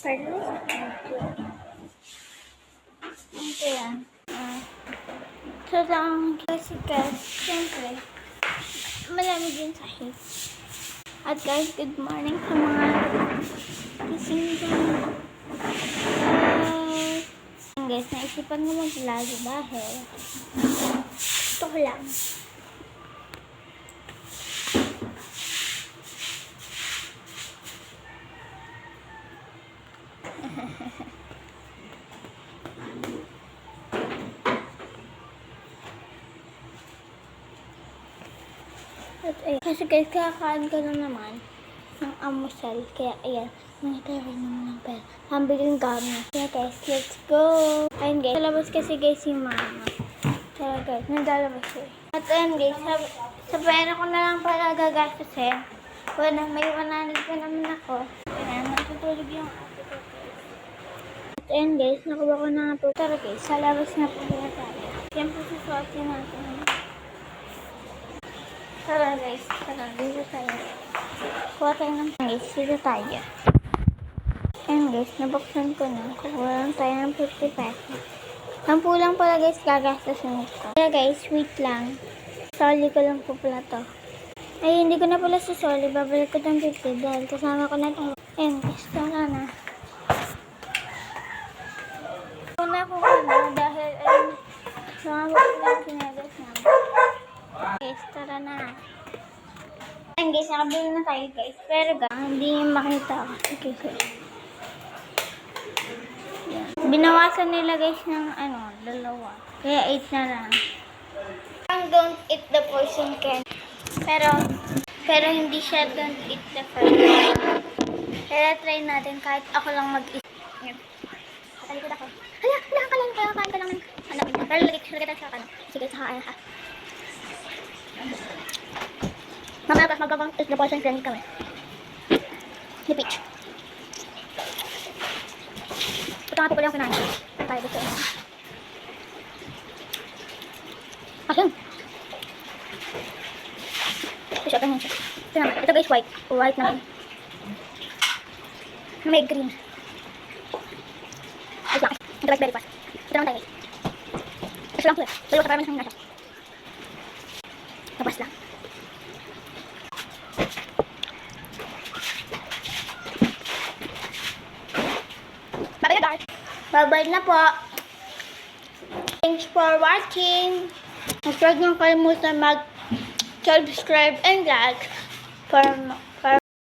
Pardon? Ito yan. Ah. Ito lang kasi guys, siyempre, malamig din sa heat. At guys, good morning sa mga gising dyan. Uh, guys, naisipan ko mag-vlog dahil ko lang. At ayun, kasi guys, kakakaan ko lang naman ng amusal. Kaya ayan, nakita rin naman ng pera. Pambili ng gamit. Kaya guys, let's go! Ayun guys, lalabas kasi guys si mama. Kaya guys, naglalabas siya. At ayun guys, sa, sa pera ko na lang para gagastusin. Wala, may 100 pa naman ako. Ayan, matutulog yung ate ko guys. At ayun guys, nakuha ko na nga po. Tara guys, sa labas na po kaya tayo. Po susuotin natin. Tara guys, tara, dito tayo. Kuha tayo ng guys, dito tayo. Ayan guys, nabuksan ko na. Kuha lang tayo ng 50 pesos. Sampu lang pala guys, gagastusin ko. Kaya guys, wait lang. Soli ko lang po pala to. Ay, hindi ko na pala sa soli. Babalik ko ng 50 dahil kasama ko na ito. Ayan guys, tara na. Una ko na dahil ayun, sumama ko lang sinagas namin. Guys, tara na. Ayan guys, nakabili na tayo guys. Pero guys, hindi niyo makita kasi. Yan. Binawasan nila guys ng ano, dalawa. Kaya 8 na lang. Ang don't eat the poison can. Pero, pero hindi siya don't eat the poison. Kaya try natin kahit ako lang mag-eat. Talikod ako. Hala, hala ka lang, kaya kain ka lang. ng- Ano, pero lagay lagay tayo sa kanan. Sige, sa kain ha. Mamaya pa, magkakang is the poison friend kami. Ni Peach. Ito nga po pala yung kinain. Tayo gusto. Asan? Ito siya, ganyan siya. Ito naman. Ito guys, white. White naman. May green. Ay, laki. Ito guys, very fast. Ito naman tayo guys. Ito lang po. Dalawa ka parang isang nasa. Labas lang. Bye-bye na guys. Bye-bye na po. Thanks for watching. Huwag niyo kalimutan mag-subscribe and like for